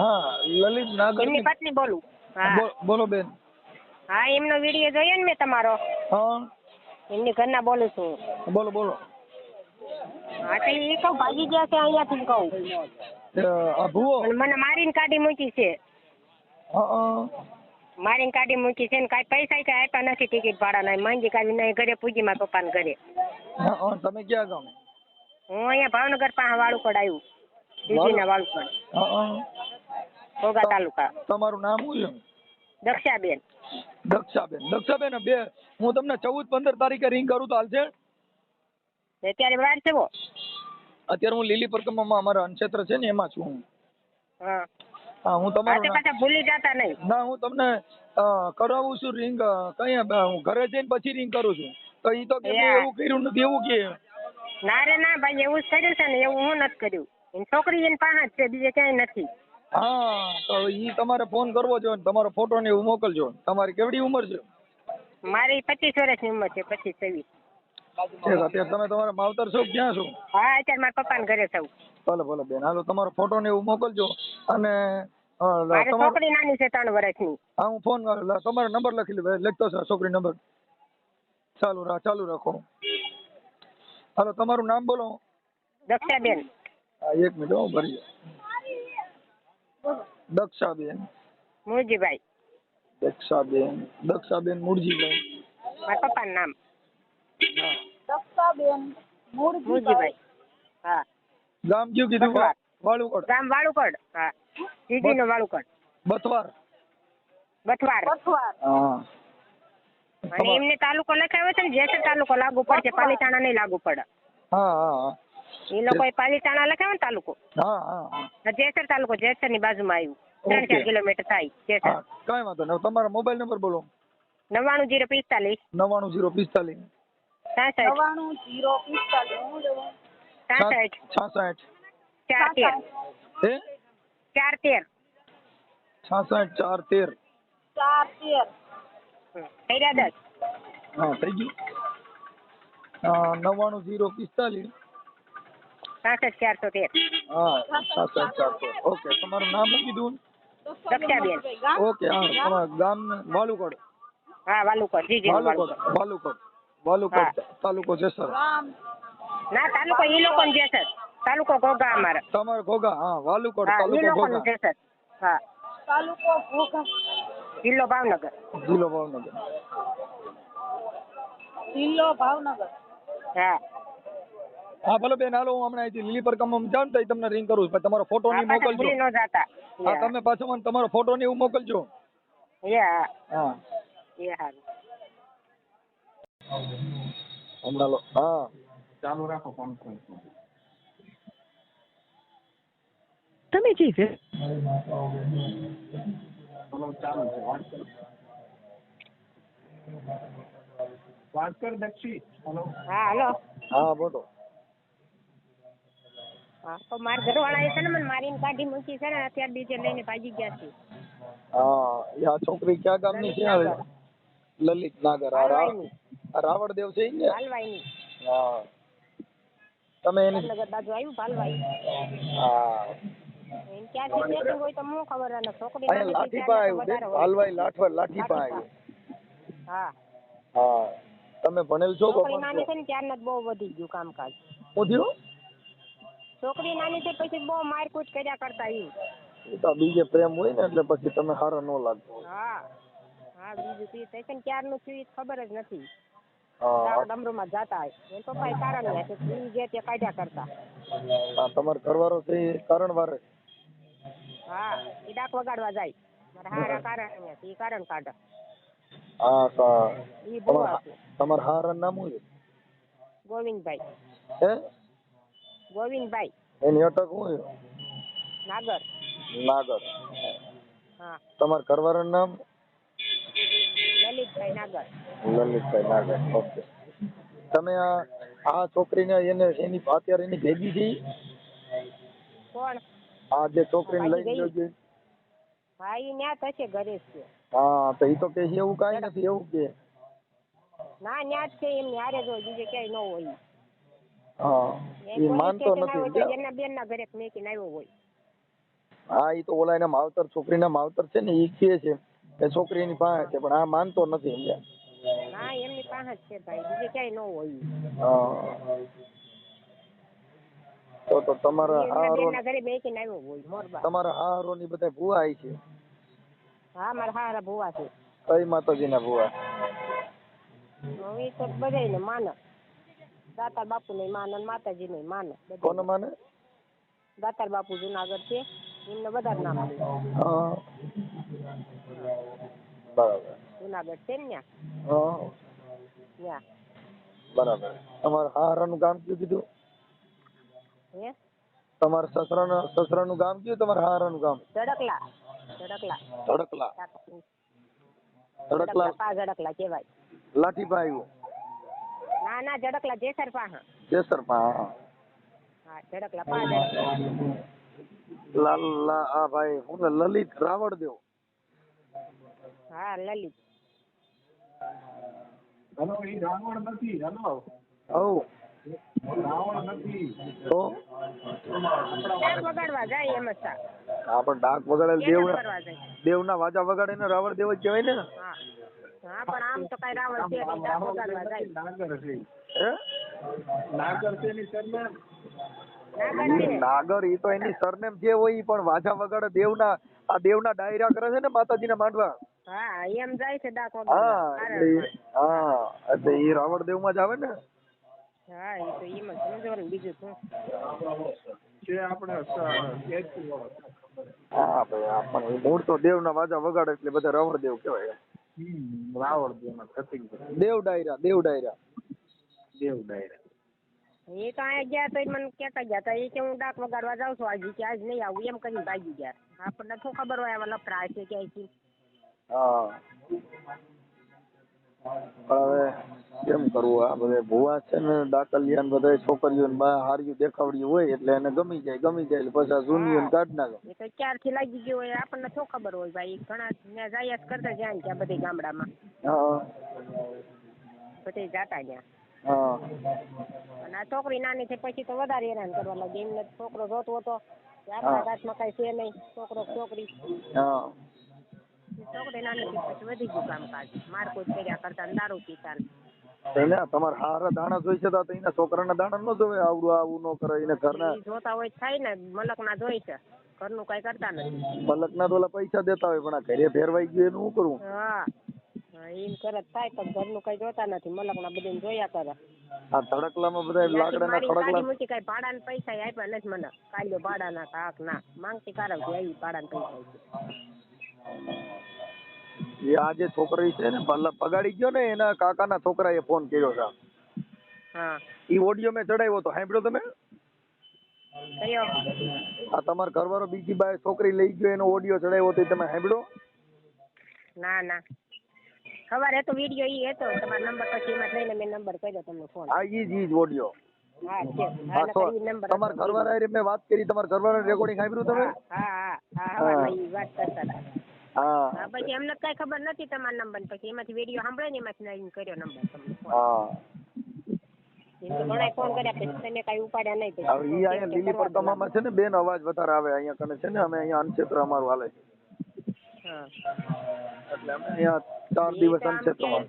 હા લલિત નાગર એમની પત્ની બોલું. હા. બોલો બેન. હા એમનો વીડિયો જોયો ને મેં તમારો. હા. એમની ઘરના બોલું છું. બોલો બોલો. હા તો એ કહું ભાગી ગયા છે અહીંયાથી કહું. અભુઓ મને મારીને કાઢી મૂકી છે. મારીને કાઢી મૂકી છે ને કાંઈ પૈસા કાંઈ આપ્યા નથી ટિકિટ ભાડાના. માંગી કાઢી નહીં ઘરે પૂજી મારા પપ્પાને ઘરે. તમે ક્યાં ગામ? હું અહીંયા ભાવનગર પાસે વાળુકડ આવ્યું? દીદીના. ઘોઘા તાલુકા. તમારું નામ શું છે દક્ષાબેન. દક્ષાબેન. દક્ષાબેન બે. હું તમને ચૌદ પંદર તારીખે રિંગ કરું તો હાલશે? અત્યારે વાર છે વો? અત્યારે હું લીલી પરિક્રમામાં અમારા અનક્ષેત્ર છે ને એમાં છું હું. હા. તમારું પાછા ભૂલી જતા નહીં. ના હું તમને કરાવું છું રિંગ કઈ હું ઘરે જઈને પછી રિંગ કરું છું. તો ઈ તો એવું કર્યું નથી એવું કે. ના રે ના ભાઈ એવું જ કર્યું છે ને એવું હું નથી કર્યું. છોકરી એની પાસે જ છે બીજે ક્યાંય નથી. હા તો ઈ તમારે ફોન કરવો જો ને તમારો ફોટો ને એવું મોકલજો તમારી કેવડી ઉંમર છે? મારી પચીસ વર્ષની ઉંમર છે પચીસ છવ્વીસ. અત્યારે તમે તમારા માવતર છો ક્યાં છો? હા અત્યારે મારા પપ્પાને ઘરે છું. ભલે ભલે બેન હાલો તમારો ફોટો ને એવું મોકલજો. અને છોકરી નાની છે ત્રણ વર્ષની. હા હું ફોન કરું. તમારો નંબર લખી લખતો છે છોકરી નંબર ચાલુ રાખ ચાલુ રાખો. હાલો તમારું નામ બોલો. દક્ષાબેન. હા એક મિનિટ હું ભરી દક્ષાબેન. મુરજીભાઈ દક્ષાબેન. દક્ષાબેન મુરજીભાઈ મારા પપ્પાનું નામ. દક્ષાબેન મુરજીભાઈ હા. ગામ કયું કીધું? બથવાર. વાળુકડ ગામ વાળુકડ હા. જીજીનો વાળુકડ બથવાર બથવાર બથવાર હા. અને એમને તાલુકો લખાયો છે ને જેસર તાલુકો લાગુ પડશે પાલીતાણા નહીં લાગુ પડે. હા હા. એ લોકો પાલીતાણા લખાવે ને તાલુકો? જેસર તાલુકો જેસરની બાજુમાં આવ્યું. ત્રણ ચાર કિલોમીટર થાય જેસર. કઈ વાંધો નહીં. તમારો મોબાઈલ નંબર બોલો. નવ્વાણું જીરો પિસ્તાલીસ. નવ્વાણું જીરો પિસ્તાલીસ. નવાણું જીરો પિસ્તાલીસ. છાસઠ ચાર તેર. હે? ચાર તેર. છાસઠ ચાર તેર. ચાર તેર. થઈ રહ્યા દસ? હા થઈ ગયું. નવ્વાણું જીરો પિસ્તાલીસ. સાસઠ ચારસો તેર. હા છાસઠ ચાર તેર ઓકે તમારું નામ શું કીધું? દક્ષાબેન. ઓકે હા તમારા ગામ વાલુકડ હા વાલુકડ જીજી નું વાલુકડ વાલુકડ વાલુકડ વાલુકડ તાલુકો જેસર રામ ના તાલુકો ઈ લોકો જેસર તાલુકો ઘોઘા અમારે. તમારો ઘોઘા હા વાલુકડ હા ઈ તાલુકો લોકો ઘોઘા જેસર હા. તાલુકો ઘોઘા. જિલ્લો ભાવનગર. જિલ્લો ભાવનગર. જિલ્લો ભાવનગર. હા. હા ભલે બેન હાલો હું હમણાં અહીંથી લીલી પરકમમાં જાઉં તો તમને રિંગ કરું છું. પણ તમારો ફોટો નહીં મોકલજો. ભૂલી ન જાતા. હા તમે પાછો મને તમારો ફોટો ને એવું મોકલજો. એ હા. હા હમણાં લો. હા. ચાલુ રાખો કોન્ફરન્સ તમે જે છે વાત કર દક્ષી. હેલો. હા હેલો. હા બોલો. હા તો મારા ઘરવાળા એ છે ને મને મારીને કાઢી મૂકી છે ને અત્યારે બીજે લઈને ભાગી ગયા છે. હા આ છોકરી ક્યાં ગામની છે લલિત નાગર આ રાવણ દેવ છે ને હાલવાઈની. હા. તમે એને નગર બાજુ આવ્યું ભાલવાઈ. હા. હોય તો હું ખબર અને છોકરી લાઠી પા આવ્યું તો વધારે હાલવાઈ લાઠી પા આવ્યું હા. હા. તમે ભણેલ છો છોકરી નાની છે ને ત્યારના બહુ વધી ગયું કામકાજ. થયું? છોકરી નાની છે પછી બહુ મારકૂટ કર્યા કરતા ઈ. તો બીજે પ્રેમ હોય ને એટલે પછી તમે હારો ન લાગતો હા. હા બીજું પી તે છે ને ક્યારનું થયું ખબર જ નથી. ડમરૂમાં જાતા હોય. એમ પપ્પા એ કારણ હશે ઈ જે તે કાઢ્યા કરતા. હા તમારો ઘરવાળો છે એ કારણ વારે. હા ઈ ડાક વગાડવા જાય. મારા હારા કારણ છે ઈ કારણ કાઢે. હા ભૂવા તમારા હારા નામ હોય ગોવિંદભાઈ. હે? ગોવિંદભાઈ. એની અટક હું નાગર. નાગર. હા. તમારા ઘરવાળાનું નામ? લલિતભાઈ નાગર. લલિતભાઈ નાગર. ઓકે. તમે આ આ છોકરીને એને એની અત્યારે એની ભેગી છે કોણ? આ જે છોકરીને લઈને ગયો છે હા ઈ ન્યા થશે ઘરે છે. હા તો એ તો કે એવું કાંઈ નથી એવું કે. ના ન્યા જ છે એમની ન્યારે જો બીજે ક્યાંય ન હોય. હા એ એ માનતો નથી. એના બેન ના ઘરે મેકીને આવ્યો હોય. હા ઈ તો ઓલા એના માવતર છોકરીના માવતર છે ને ઈ કહે છે કે છોકરી પાસે છે પણ આ માનતો નથી સમજ્યા હા એમની પાસે જ છે ભાઈ બીજે ક્યાંય ન હોય. હા. તો તો તમારા હારો ઘરે બેસીને આવ્યો હોય મોરબા તમારા હારો ની બધા ભૂવા આવી છે? હા મારા હારા ભુવા છે. કઈ માતાજીના ભૂવા? હવે તો માને દાતાર બાપુ ને માને માતાજી ને માને કોને માને દાતાર બાપુ જુનાગઢ છે. એમને બધા નામ છે હા. બરાબર. જુનાગઢ છે ને હા. ત્યાં. બરાબર. તમારા હારાનું ગામ કયું કીધું? હે? તમારા સસરાનું સસરાનું ગામ કયું? તમારે હારાનું ગામ? ધડકલા. ધડકલા. ધડકલા. ધડકલા. પા ઝડકલા કહેવાય. લાઠીભાઈ ના ના જડકલા જેસર પાહા. જેસર પાહા હા. જડકલા પાહા લાલ આ ભાઈ હું લલિત રાવળ દેવ. હા લલિત. હલો એ રાવણ નથી હલો. હવ રાવણ નથી. તો ડાક વગાડવા જાય એમ જ પણ ડાક વગાડેલ દેવ દેવના વાજા વગાડે ને રાવણ દેવ જ કહેવાય ને? હા. હા પણ આમ તો કઈ રાવણ છે નહીં ડાક વગાડવા જાય નાગર છે. હે? નાગર છે એની સરનેમ. નાગર ઈ તો એની સરનેમ જે હોય ઈ પણ વાજા વગાડે દેવના આ દેવના ડાયરા કરે છે ને માતાજીના માંડવા. હા એમ જાય છે ડાક હા એટલે ઈ- હા એટલે ઈ રાવણ દેવમાં જ આવે ને? હા તો સમજવાનું બીજું શું? આપણે હા ભાઈ આ મૂળ તો દેવના વાજા વગાડે એટલે બધા રાવણ દેવ કહેવાય. હમ રાવણ દેવ ડાયરા દેવ ડાયરા દેવ ડાયરા એ તો અહીંયા ગયા તો મને કહેતા ગયા તા એ કે હું ડાક વગાડવા જાઉં છું આજે કે આજ નહીં આવું એમ કરીને ભાગી ગયા. આપણને શું ખબર હોય આવા લફરા છે કે અહીંથી હા. હવે કેમ કરવું? આ બધે ભુવા છે ને ડાકલિયા ને બધા છોકરીઓ ને હાર્યું દેખાવડ્યું હોય એટલે એને ગમી જાય ગમી જાય એટલે પછી આ જૂનીઓ ને કાઢ નાખે. એ તો ક્યારથી લાગી ગયો હોય આપણને શું ખબર હોય ભાઈ. ઘણા ત્યાં જાય જ કરતા જાય ને ત્યાં બધે ગામડામાં. હા. બધે જાતા ત્યાં. હા. અને આ છોકરી નાની છે પછી તો વધારે હેરાન કરવા લાગે. એમને છોકરો જોતો હતો આપણા હાથમાં કઈ છે નહીં. છોકરો છોકરી. હા. છોકરી નાની પછી વધી ગયું કામકાજ. મારકુટ કર્યા કરતા ને દારૂ પીતા એને તમારે હારા દાણા જોઈશે તો તો એના છોકરાના દાણા ન જોવે આવડું આવું ન કરે એને ઘરના જોતા હોય થાય ને મલક ના જોઈ છે. ઘરનું કઈ કરતા નથી. મલકના તો ઓલા પૈસા દેતા હોય પણ આ ઘરે ફેરવાઈ ગયું એનું શું કરવું હા. એમ કરે તો થાય પણ ઘરનું કઈ જોતા નથી. મલક ના બધું જોયા કરે. આ ધડકલામાં બધા લાકડાના ખડકલા મૂકી કઈ ભાડાના પૈસા આપ્યા નથી મને. કાલ્યો ભાડાના કાક ના. માંગતી કારણ કે આવી ભાડાના પૈસા આપ્યા. એ આ જે છોકરી છે ને પગાડી ગયો ને એના કાકાના છોકરાએ ફોન કર્યો છે હા ઈ ઓડિયો મેં ચડાવ્યો તો સાંભળ્યો તમે કયો આ તમાર ઘરવાળો બીજી બાય છોકરી લઈ ગયો એનો ઓડિયો ચડાવ્યો તો તમે સાંભળ્યો ના ના ખબર હતો વીડિયો ઈ હતો તમારો નંબર પછી એમાં થઈને મેં નંબર કર્યો તમને ફોન આ ઈ જ ઈ જ ઓડિયો તો તમારા ઘરવાળા મેં વાત કરી તમારા ઘરવાળા રેકોર્ડિંગ સાંભળ્યું તમે હા હા હા વાત કરતા હતા હા. પછી એમને કઈ ખબર નથી તમારા નંબર પછી એમાંથી વીડિયો સાંભળે ને એમાંથી લઈને કર્યો નંબર તમને હા. એમ ફોન કર્યા પછી તમે કઈ ઉપાડ્યા નહીં. પછી હવે ઈ અહીંયા લીલી પડતામાં છે ને બેન અવાજ વધારે આવે અહીંયા કને છે ને અમે અહીંયા અનક્ષેત્ર અમારું હાલે છે. એટલે અમે અહીંયા ચાર દિવસ અનક્ષેત્રમાં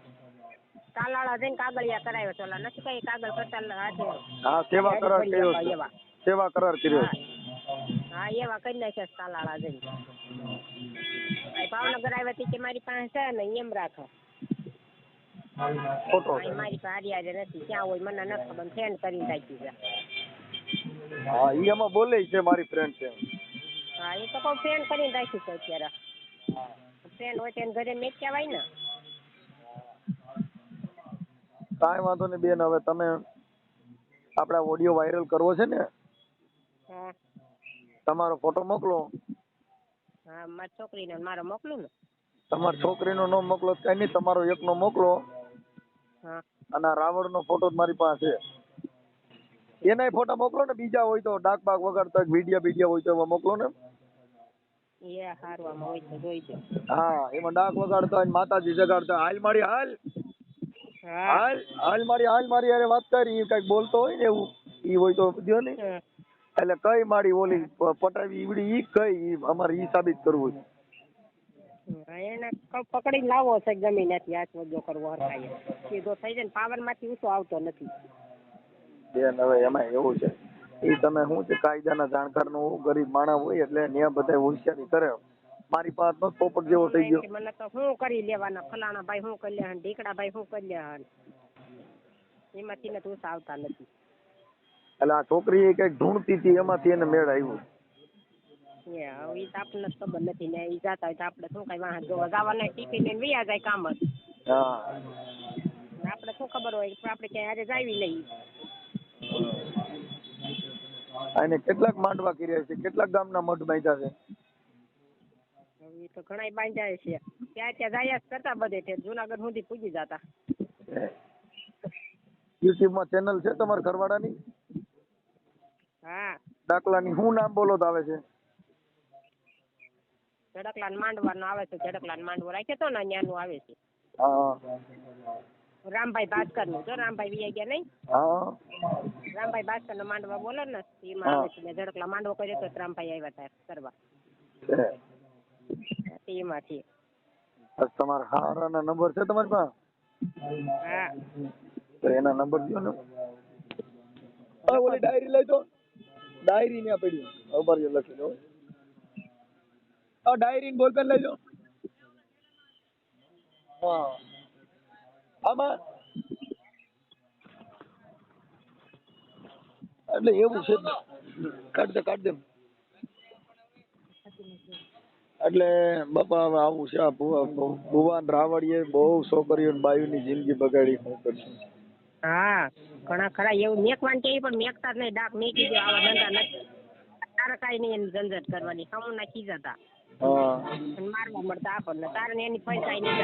તાલાળા જઈને કાગળિયા કરાવ્યો તો ઓલા નથી કઈ કાગળ કરતા હાથે? હા સેવા કરાર કર્યો સેવા કરાર કર્યો હા એવા કરી નાખ્યા તાલાળા જઈને. ભાવનગર આવ્યા તી કે મારી પાસે છે ને એમ રાખો. ખોટો મારી પાસે હારી નથી. ક્યાં હોય મને નથી ખબર. ફ્રેન્ડ કરીને રાખી છે. હા ઈ એમાં બોલે છે મારી ફ્રેન્ડ છે. હા એ તો કોઈ ફ્રેન્ડ કરીને રાખી છે અત્યારે. ફ્રેન્ડ હોય તેને ઘરે મેં કહેવાય ને. કાંઈ વાંધો નહીં બેન હવે તમે આપણા ઓડિયો વાયરલ કરવો છે ને? હા. તમારો ફોટો મોકલો. હા મારી છોકરીને ને મારો મોકલું ને? તમારી છોકરીનો નો મોકલો કઈ નહીં તમારો એકનો મોકલો. હા. અને રાવણ નો ફોટો મારી પાસે. એનાય ફોટા મોકલો ને બીજા હોય તો ડાક બાગ વગાડતા વીડિયો બીડિયા હોય તો એમાં મોકલો ને. દો હા એમાં ડાક વગાડતા હોય માતાજી જગાડતા હાલ મારી હાલ. હાલ હાલ મારી હાલ મારી અરે વાત કરી. કંઈક બોલતો હોય ને એવું. ઈ હોય તો દ્યો ને. એટલે કઈ મારી ઓલી પટાવી ઈવડી ઈ કઈ અમારે ઈ સાબિત કરવું છે. એને પકડી લાવો છે જમીન એથી હાથ વજો કરવો હરકાય સીધો થઈ જાય ને પાવરમાંથી ઊંચો આવતો નથી. બેન હવે એમાં એવું છે. ઈ તમે શું છે કાયદાના જાણકારનું ગરીબ માણસ હોય એટલે ન્યા બધા હોશિયારી કરે. મારી પાસે તો પોપટ જેવો થઈ ગયો. મને તો શું કરી લેવાના? ફલાણા ભાઈ શું કરી લે ઢીકડા ભાઈ શું કરી લે એમાંથી ને તો આવતા નથી. એટલે આ છોકરી એ કંઈક ઢૂંઢતી હતી એમાંથી એને મેળ આવ્યું. એ તો આપણને ખબર નથી ને ઈ જાતા હોય તો આપણે શું કઈ વાહન જોવા જવાના ટિફિન લઈને વયા જાય કામ જ. હા. આપણે શું ખબર હોય આપણે ક્યાંય હારે જાવી લઈએ અને કેટલાક માંડવા કર્યા છે કેટલાક ગામના મઠ બાંધ્યા છે? ઘણા તો બાંધ્યા છે. ત્યાં ત્યાં જાયા કરતા બધે તે જુનાગઢ સુધી પૂજી જતા. યુટ્યુબમાં ચેનલ છે તમારા ઘરવાળાની? હા. દાખલાની શું નામ બોલો તો આવે છે? ઝડકલાન માંડવાનો આવે છે ઝડકલાન માંડવો રાખે તો ને ન્યાનું આવે છે. રામભાઈ ભાસ્કરનું જો રામભાઈ વી ગયા નહીં? રામભાઈ ભાસ્કર નો માંડવા બોલો ને એમાં આવે છે ને ઝડકલા માંડવો કર્યો તો રામભાઈ આવ્યા હતા કરવા એમાંથી. તમારા હારાના નંબર છે તમારી પાસે? હા. તો એના નંબર દો ને. ઓલી ડાયરી લઈ તો ડાયરી ને પડ્યું. ખબર છે, લખી દો આ ડાયરી ને બોલપેન લઈ જાઓ હા. આમાં એટલે એવું છે કાઢ દે કાઢ દે એટલે બાપા આવું છે ભુવાન રાવળીએ બહુ છોકરીઓ બાયુની જિંદગી બગાડી શું કરશું હા ઘણા ખરા એવું મેકવાન કે પણ મેકતા જ નહીં ડાક મેકી દે આવા ધંધા નથી તારે કાઈ નહીં એની ઝંઝટ કરવાની હમું નાખી જતા હા. અને મારવા મળતા આપણને તારે ને એની પૈસા નહીં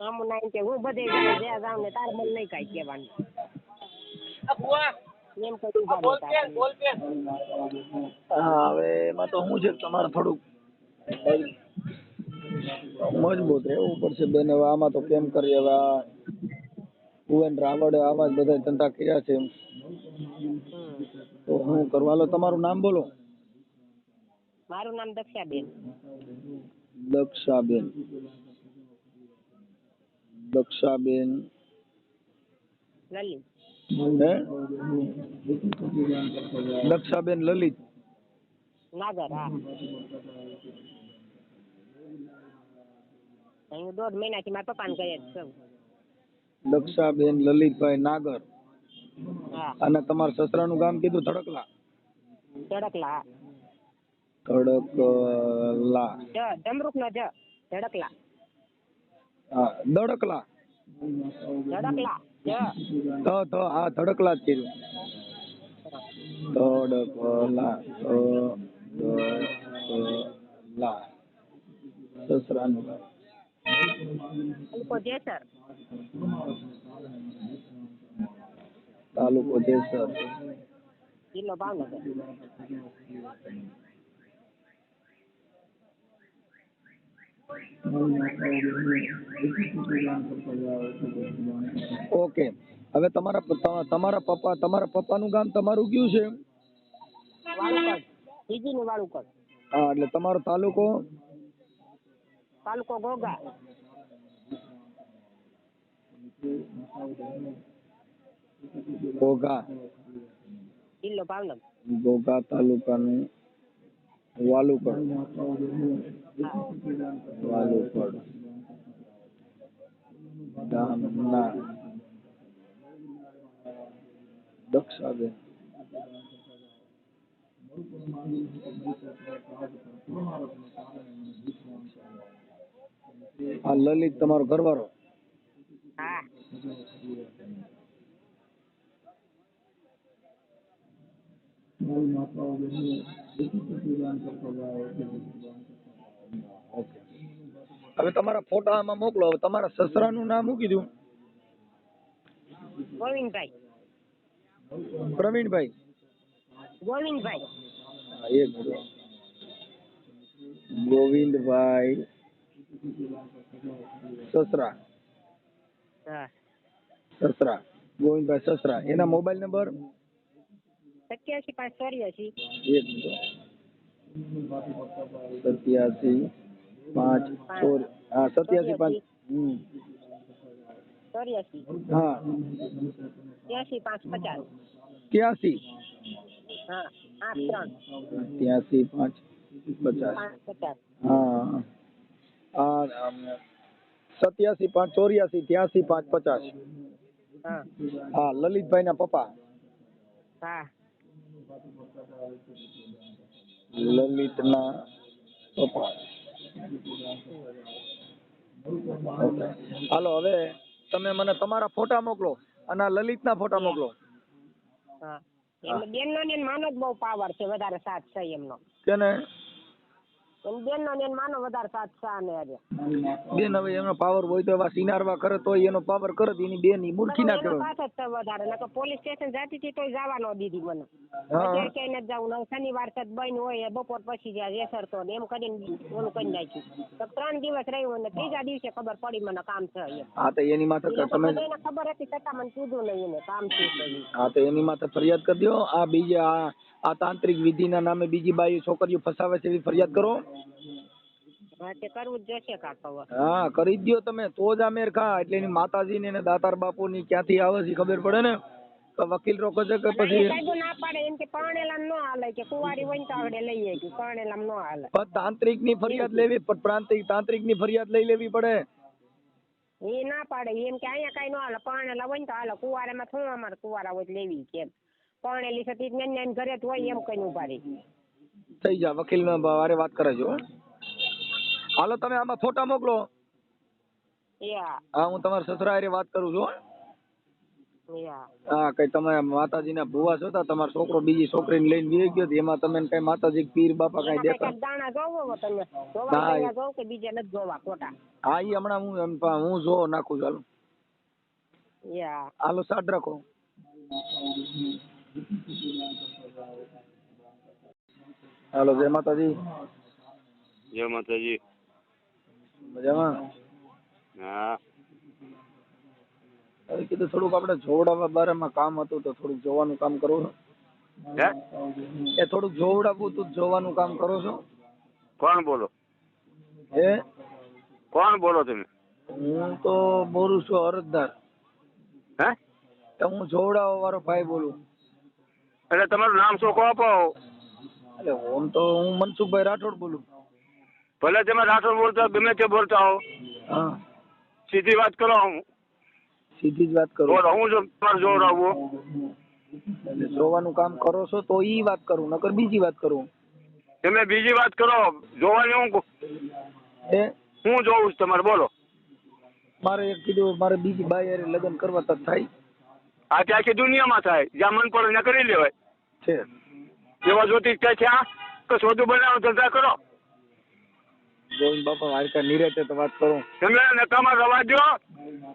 હમું ના કે હું બધે જ્યાં જાઉં ને તારે મને નહીં કાંઈ કહેવાનું. એમ હવે એમાં તો હું છે તમારે થોડુંક મજબૂત રહેવું પડશે બેન. હવે આમાં તો કેમ કરીએ? હવે આ ભુવન રાવળે આવા જ બધા ધંધા કર્યા છે તો હું કરવા લો તમારું નામ બોલો. મારું નામ દક્ષાબેન. દક્ષાબેન. દક્ષાબેન. લલિત. હે? દક્ષાબેન લલિત. નાગર હા. હું દોઢ મહિનાથી મારા પપ્પાને ઘરે જ છું. દક્ષાબેન લલિતભાઈ નાગર. હા. અને તમારા સસરાનું ગામ કીધું ધડકલા? ધડકલા ધડકલા. જ નો જ ધડકલા. હા ધડકલા. ધડકલા જ ધ ધ હા ધડકલા જ કીધું. ધડકલા ધડકલા. સસરાનું ગામ. તાલુકો જેસર. તાલુકો જેસર. જિલ્લો ભાવનગર. ઓકે. હવે તમારા તમારા પપ્પા તમારા પપ્પાનું ગામ તમારું કયું છે? હા એટલે તમારો તાલુકો? તાલુકો ઘોઘા ઘોઘા જિલ્લો ભાવનગર. ઘોઘા તાલુકાનું વાલુકડ વાલુકડ ગામના દક્ષાબેન. આ લલિત તમારો ઘરવાળો? હવે તમારા ફોટા આમાં મોકલો. હવે તમારા સસરાનું નામ મૂકી દઉં ગોવિંદભાઈ. પ્રવીણભાઈ. ગોવિંદભાઈ. એક મિનિટ. ગોવિંદભાઈ. સસરા હા સસરા ગોવિંદભાઈ સસરા એના મોબાઈલ નંબર સત્યાસી પાંચ ચોર્યાસી એક સત્યાસી પાંચ ચોર હા સત્યાસી પાંચ હમ ચોર્યાસી હા ત્યાસી પાંચ પચાસ ત્યાસી હા આઠ ત્રણ ત્યાસી પાંચ પચાસ પાંચ પચાસ હા આ આમ, સત્યાસી પાંચ ચોર્યાસી ત્યાસી પાંચ પચાસ. હા. લલિતભાઈ ના પપ્પા. હા. લલિતના પપ્પા. હાલો હવે તમે મને તમારા ફોટા મોકલો અને આ લલિતના ફોટા મોકલો. બેન નો ને માનો જ બહુ પાવર છે વધારે સાથ છે એમનો. કેને? એમ બેનનો ને માનો વધારે સાથ છે આને આજે. બેન હવે એનો પાવર હોય તો એવા સિનારવા કરે તો એનો પાવર કરે તો એની બેનની મૂર્ખી ના એનો જ વધારે નકર પોલીસ સ્ટેશન જતી હતી તોય જવા ન દીધી મને અત્યારે ક્યાંય નથી જવું શનિવાર છે બન હોય બપોર પછી જ્યાં રેસરતો ને એમ કરીને ઓલું કરી નાખ્યું. તો ત્રણ દિવસ રહ્યું ને ત્રીજા દિવસે ખબર પડી મને કામ છે હા તો એની માથે તમે બધાયને ખબર હતી છતાં મને કીધું નહીં એને કામ થયું છે હા તો એની માથે ફરિયાદ કરી દો આ બીજી આ આ તાંત્રિક વિધિના નામે બીજી બાઈ છોકરીઓ ફસાવે છે એવી ફરિયાદ કરો. હા તે કરવું જ જશે કાંક હવે. હા કરી જ દ્યો તમે તો જ આ મેર ખા. એટલે એની માતાજી ને દાતાર બાપુ ની ક્યાંથી આવે છે ઈ ખબર પડે ને? કે વકીલ રોકે છે કે એ પછી? સાહેબો ના પાડે એમ કે પરણેલામ ન હાલે કે કુંવારી હોય ને તો આગળ લઈ આવી કે પરણેલામ ન હાલે. પણ તાંત્રિકની ફરિયાદ લેવી પણ પ્રાંતિક તાંત્રિકની ફરિયાદ લઈ લેવી પડે. એ ના પાડે એમ કે અહીંયા કઈ ન હાલે પરણેલા હોય ને તો હાલે કુંવારામાં થોડું અમારે કુંવારા હોય તો લેવી કેમ? પરણેલી છે તી ને ને ઘરે જ હોય એમ કઈ ઊભા રહી. થઈ જા વકીલ ને વારે વાત કરે છે હાલો તમે આમાં ફોટા મોકલો. હા હું તમારા સસરા હારે વાત કરું છું હા. કઈ તમે માતાજી ના ભુવા છો તમારો છોકરો બીજી છોકરીને લઈને વી ગયો એમાં તમે કઈ માતાજી પીર બાપા કઈ દેખા દાણા જોવો તમે જોવા ના, એ- કે બીજે નથી જોવા ખોટા? હા ઈ હમણાં હું એમ હું જો નાખું છું હાલો. હાલો સાડ રાખો. હાલો જય માતાજી. જય માતાજી. મજામાં? હા. અરે કીધું થોડુંક આપણે જોવડાવવા બારામાં કામ હતું તો થોડુંક જોવાનું કામ કરો છો? એ થોડુંક જોવડાવવું તું જોવાનું કામ કરો છો? કોણ બોલો? હે? કોણ બોલો તમે? હું તો બોલું છું અરજદાર. હે? તો હું જોવડાવવા વાળો ભાઈ બોલું. એટલે તમારું નામ શું કહો આપો એટલે ઓમ તો હું મનસુખભાઈ રાઠોડ બોલું. ભલે તમે રાઠોડ બોલતા ગમે તે બોલતા હો. હા. સીધી વાત કરો હું સીધી જ વાત કરું. બોલો હું જો તમારે જોર આવો. જોવાનું કામ કરો છો તો ઈ વાત કરું નકર બીજી વાત કરું. તમે બીજી વાત કરો જોવાની હું એ હું? જોઉં છું તમારે બોલો. મારે એક કીધું મારે બીજી બાઈ હારે લગ્ન કરવા તક થાય. આ તે આખી દુનિયામાં થાય. જ્યાં મન પડે ત્યાં કરી લેવાય. છે. એવા જ્યોતિષ ક્યાં છે આ કે સોદું બનાવો ધંધા કરો. ગોવિંદ બાપા હારકા નિરેતે તો વાત કરું. તમે નકામાં રવા દો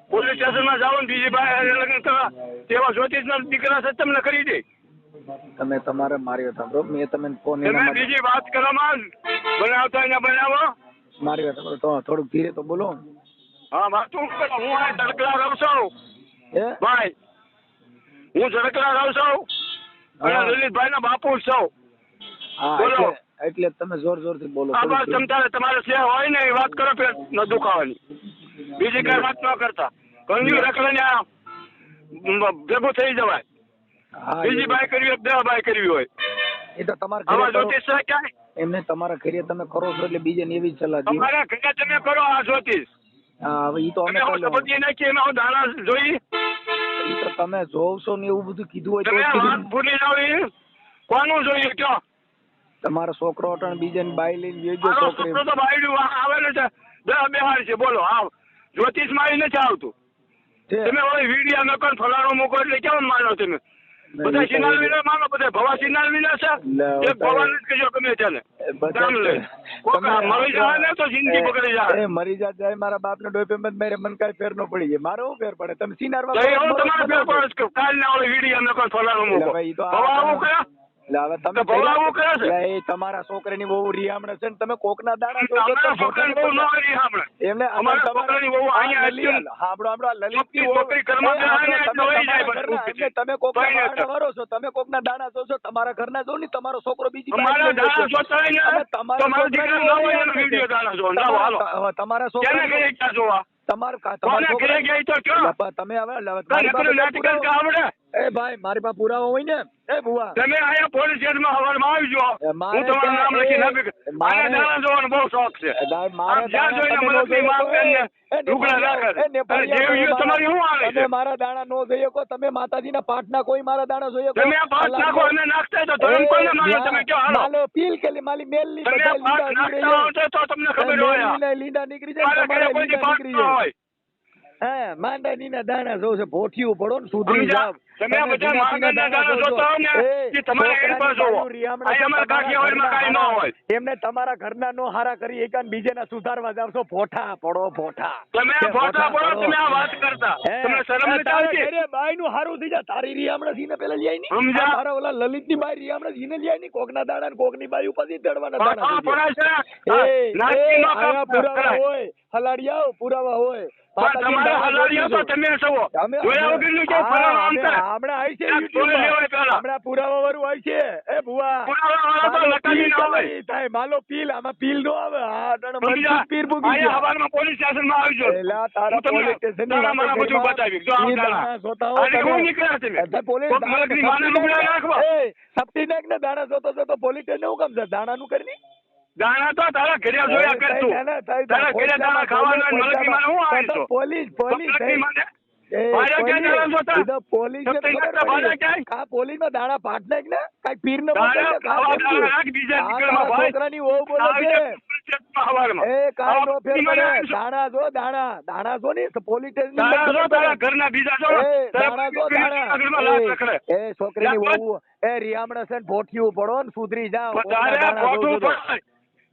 પોલીસ સ્ટેશનમાં જાઓ ને બીજી ભાઈ લગ્ન કરવા. તેવા જ્યોતિષના દીકરા છે તમને કરી દે. તમે તમારે મારી વાત સાંભળો. મેં તમને ફોન તમે બીજી વાત કરવામાં બનાવતા ને બનાવો. મારી વાત સાંભળો. તો થોડુંક ધીરે તો બોલો. હા વાતું કરો. હું આ તડકલા રહું ભાઈ હું ધડકલા રાવ છું. અને લલિતભાઈ ના બાપુ જ છું. બોલો. એટલે તમે જોર જોરથી બોલો આ બસ તમારે છે હોય ને એ વાત કરો પેટ ન દુખાવાની. બીજી કઈ વાત ન કરતા. કંજુ રખડે ને ભેગું થઈ જવાય. બીજી બાય કરવી હોય બે બાય કરવી હોય. એ તો તમારે આવા જ્યોતિષ છે ક્યાંય? એમને તમારા ઘરે તમે કરો છો એટલે બીજે ને એવી સલાહ તમારા ઘરે તમે કરો આ જ્યોતિષ. હા હવે ઈ તો અમે તમે હું કરી લઉં. સબંધી નાખી એમાં દાણા જોઈ ઈ તો તમે જોવશો ને એવું બધું કીધું હોય તો કીધું. ભૂલી જાવ એ કોનું જોઈએ? કયો? તમારો છોકરો અટણ બીજે બાઈ લઈને મારો છોકરી તો બાયડું આવેલો છે. બે બેહાડ છે. બોલો આવ જ્યોતિષ મારી નથી આવતું. તમે હવે વીડિયો નકર ફલાણો ફલાણું મૂકો એટલે કેમ માનો તમે? બધા સિનાલ વિના માનો બધા ભવા સિનાલ વિના છે એક ભવાનું જ કહેજો ગમે તેને લે. મરી જાય ને તો જિંદગી બગડી જાય. મરી જા જાય મારા બાપને ડોપે મત મારે મન કઈ ફેર નો પડી જાય. મારો ફેર પડે? તમે સિનાર હું તમારે ફેર પડે. કાલ ના ઓલે વીડિયો મેં કોણ ફલાણું મૂકો. ભવા આવું કયા હવે તમે તો ભોળાવું છે? એ તમારા છોકરાની બહુ રિયામણે છે ને તમે કોકના દાણા જો છોકરાને બહુ ન એમને અમારા છોકરાની બહુ અહીંયા લલિતની છોકરી જાય તમે કોકના છો. તમે કોકના તમારા ઘરના જો ને તમારો છોકરો બીજી ને, તમારા દીકરો ન હોય એનો વીડિયો હાલો. તમારા- જોવા? કા- તમે હવે નાટક આવડે? એ ભાઈ મારી પાસે પુરાવો હોય ને એ બુવા તમે આયા પોલીસ સ્ટેશનમાં હવારમાં આવજો. હું તમારું નામ લખી નાખી મારે- દાણા જોવાનો બહુ શોખ છે. મારે જ્યાં દાણા જોઈને તમે નો મલકની જોઈ માં શકો. આપે ને, ઢુકડા રાખે. અને તમારી શું આવે છે? તમે મારા દાણા નો જોઈએ કો તમે માતાજીના પાઠના કોઈ મારા દાણા જોઈએ તમે આ પાઠ નાખો અને નાખતા તો ધર્મ પણ માનો? તમે કે હાલો. માલો પીલ કે લી- માલી મેલની તમે બધા લીંડા નીકળી નાખતા જાય. તો તમને ખબર હોય લીડા નીકળી જાય તમારે પાઠ નીકળી જાય. હા માંડાનીના દાણા છે ભોઠિયું પડો ને સુધરી? જાવ તમે આ બધા માંડરના દાણા જોતા હોય ને, એ, તમારે એમ પર જોવો. આ અમારા કાઠિયાવાડમાં કાંઈ ન હોય. એમને તમારા ઘરના નો હારા કરી એકાન બીજેના સુધારવા જાવ છો ભોઠા પડો ભોઠા તમે ફોટા પડો પડો. તમે આ વાત કરતા તમને શરમ નથી તારે અરે બાઈ નું હારું થઈ જાય તારી રિયામણે સીને પેલા લઈ આઈ ની? સમજા મારા ઓલા લલિતની બાઈ રિયામણે સીને લઈ આઈ ની? કોકના દાણા ને કોકની બાઈ ઉપરથી તડવાના દાણા ફોટા. પડાય છે એ, ન કરાય. હોય હલાડિયાઓ પુરાવા હોય. ના નો પોલીસ દાણા દાણા. દાણા જોતા પોલીસ દાણા- ને દાણા જોતો સ્ટેશન હું કામ છે? દાણાનું કરી દાણા તો તારા જોયા તારા ખાવાના હું નાખ ને વહુ આવી છે. પોલીસ. એ નો વહુ. રિયામણે છે ને ભોઠિયું પડો ને સુધરી જાવ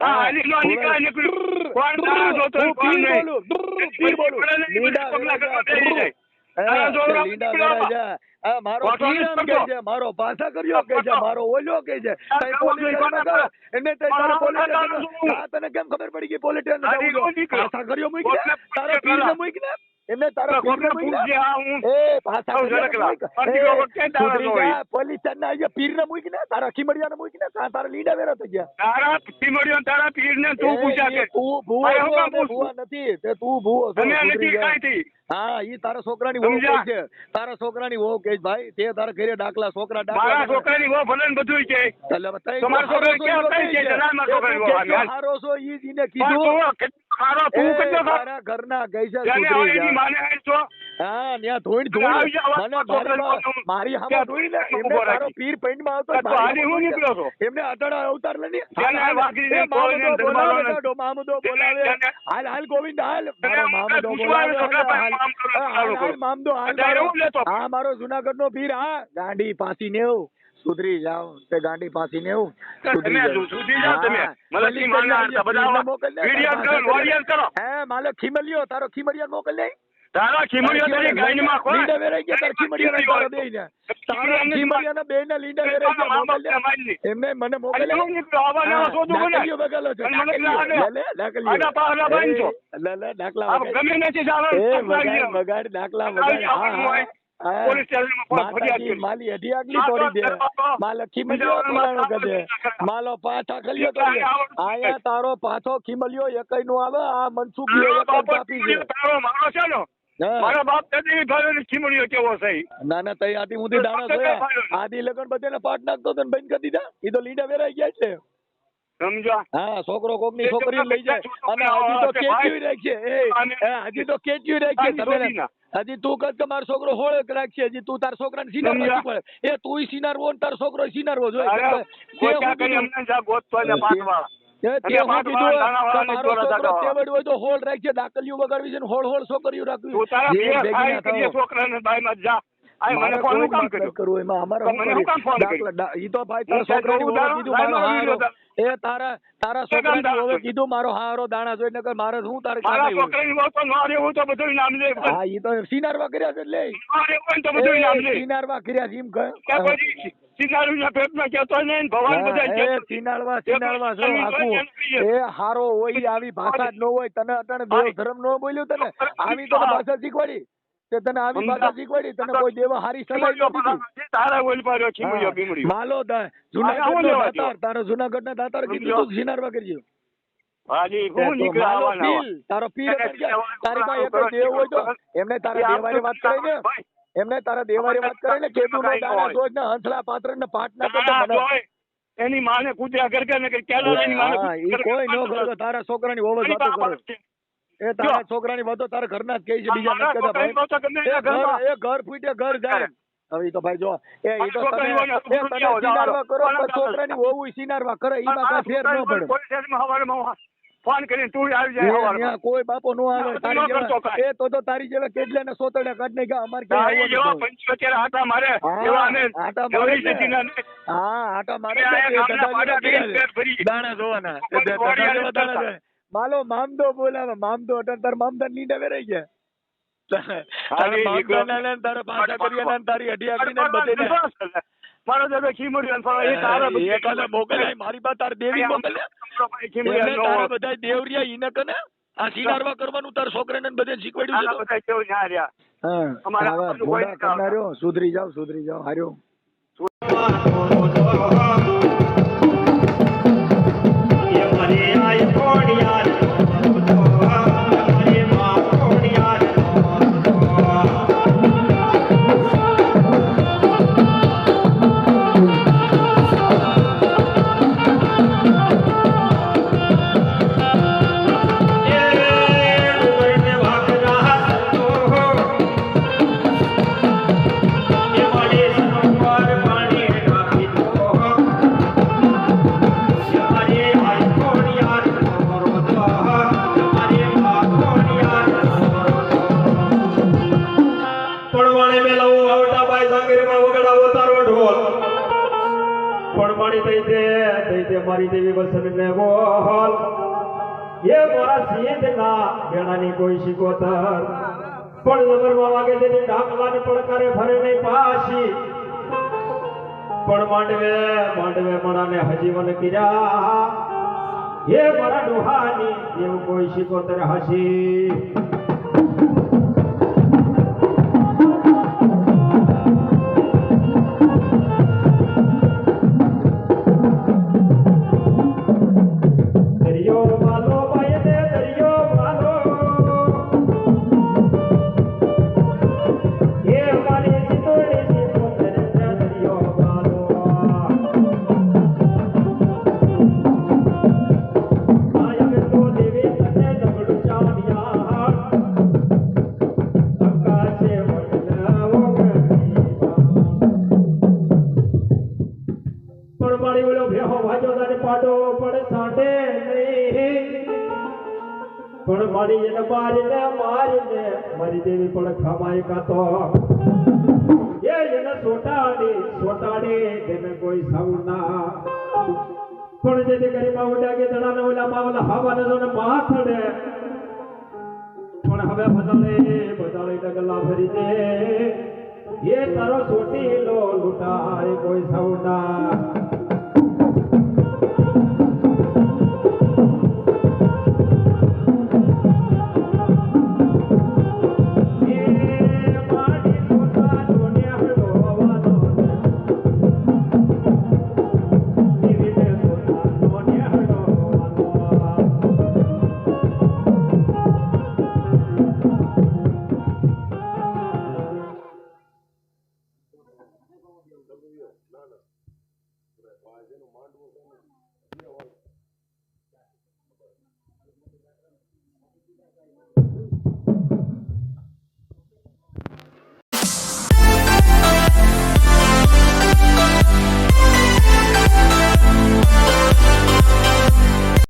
પીર પીર મારો પીર પાછા કર્યો કે છે, મારો ઓલ્યો કે છે. એને તને કેમ ખબર પડી ગઈ પોલીસ. પાછા કર્યો મૂકી તારા પૂછે મૂકી દે. તારા છોકરા. મૂકી. સ્ટેશનના અહીંયા મૂકી. તારા દે. તારા લીંડા વેરા થઈ ગયા તારા પીમડીઓ તારા તું છો? ભૂવા નથી તે તું ભૂવો તમે નથી. હા ઈ તારા છોકરાની વહુ કહે છે તારા છોકરાની વહુ કહે ભાઈ તે તારા ઘરે ડાકલા છોકરા મારા દાખલા છોકરાની વહુ ભલે ને કે એટલે તમારા ઈ છે? ના, મારા એ છોકરાની વહુ હારો છો ઈ જ કીધું તું કેટલો ઘરના સુધરી માને હા ન્યા મને મારી હામાં એમને આવતો તો હાલી હું નીકળ્યો છો? એમને અવતાર હાલ. મામદો બોલાવે બોલાવે. હાલ હાલ ગોવિંદ હાલ. મારો બોલાવે હાલ, હાલ? હા મારો જુનાગઢ નો પીર હા ગાંડી પાસી નેવું. સુધરી જાવ તે ગાંડી સુધી તમે વીડિયો કરો હે માલો ખીમલિયો તારો ખીમલિયો મોકલ દે. તારા ખીમડીઓ તારી કોઈ વેરાઈ ગયા તારા વેરાઈ ગયા મોકલ એમને મને મોકલ હું આવા હા, શોધું બનાય. ડાકલીઓ બગાલો છે, મને. લે, લે, લે, લે, ડાકલા આ ગમે નથી જાવે, એ, ડાકલા હા, માલી અઢી આગલી તોડી દે. માલ ખીમલિયો બીજા કદે માલો પાછા ખલિયો આયા તારો ખીમલિયો એકય નો આવે આ મનસુખ એક કાપી છે. ખીમડીઓ તારો મારો છે ને? મારા બાપ દાદી ભાઈઓની ખીમડીઓ કેવો છે ના ના તઈ દાણા આદિ લગન બધેને પાટ નાખતો તો બંધ કરી દીધા. એ તો લીડા વેરાઈ ગયા છે. સમજ્યા હા છોકરો કોકની એ છોકરી લઈ જાય. અને હજી તો કેચ્યું રાખશે હજી તો કેચ્યું રાખશે તમે હજી તું કદ કે મારો છોકરો હોળક રાખશે. હજી તું તાર છોકરાને સિનાર નથી પડે. એ તું સિનારવો ને તાર છોકરો સિનારવો જોઈએ. ને ને છોકરો છોકરીઓ રાખવી. છોકરા ને બાય ના બાઈમાં જા. મને ફોન કામ વાત નથી કર્યું. કરવું એમાં અમારે મને કામ ફોન કર્યો? ઈ તો ભાઈ તારા હું છોકરાની હું વહુએ દાણા- કીધું મારો હારો. એ તારા તારા કેમ છોકરાની દાણા વહુએ છે? કીધું મારો હારો દાણા જોઈ નકર મારે શું તારે મારા હોય? છોકરાની વહુ તો ન રહેવું તો બધું નામ લે હા ઈ તો સિનારવા કર્યા છે લે રહેવું હોય તો બધું નામ લે સિનારવા કર્યા છે એમ કહે. કે પેટમાં કહેતો ને ભગવાન બધા સિનાળવા સિનાળવા છો આખું. એ હારો હોય આવી ભાષા જ ન હોય તને તને દેવ ધર્મ ન બોલ્યું તને? આવી તને ભાષા શીખવાડી. તે તને આવી ભાષા શીખવાડી તને કોઈ દેવા હારી સલાહ ન તારા બોલ પાડ્યો ચીમડીઓ હા, માલો જુનાગઢ નો દાતાર તારો જુનાગઢ ના દાતાર કીધું તું સિનારવા કરજો. હાજી હું તો આવવાના તારો પીર એને હતો ક્યાં? કહેવાનું તારી પાસે એક દેવ હોય તો એમને તારા દેવારી વાત કરે ને? એમને તારા દેવારી વાત કરે ને? કેતુ નો દાણા જોજ ને હંસલા પાત્ર ને પાટ ના કરતો એની માને કૂતરા ગરગર ને એની માને ગરગર કોઈ નો તારા છોકરાની ની જ વાતો કરે. એ તારા છોકરાની વાતો તારા ઘરના જ કહે છે બીજા નથી કહેતા ભાઈ એ ઘર એ ઘર ફૂટે ઘર જાય. હવે તો ભાઈ જો એ એ તો તમે એ તમે સિનારવા કરો પણ છોકરાની હોવું સિનારવા કરે ઈ માં કાંઈ ફેર ન પડે પોલીસ સ્ટેશનમાં સવારમાં ફોન કરીને તું આવી જાય કોઈ બાપો નો આવે તારી જેવા એ તો તો તારી જેવા કેટલા ને સોતડા કાઢ નાખ્યા અમાર કે છે? પંચોતેર આટા મારે હા, એવા ને આટા મારે ને. હા આટા મારે. દાણા જોવાના. દાણા જોવાના. માલો મામદો બોલાવે. મામદો અટલ તાર મામદાર નીંદે વેરાઈ ગયા. સુધરી હાલી સુધરી મામદારના ને વેણાની કોઈ શિકોતર પણ જબરમાં વાગે તે ઢાકલા ને પડકારે ફરે નહીં પાછી. પણ માંડવે માંડવે મણાને મને કર્યા. એ મારા ડોહાની, એવું કોઈ શિકોતર હસી ડગલા ભરી દે એ તારો સોટી લો લૂંટાય કોઈ સૌના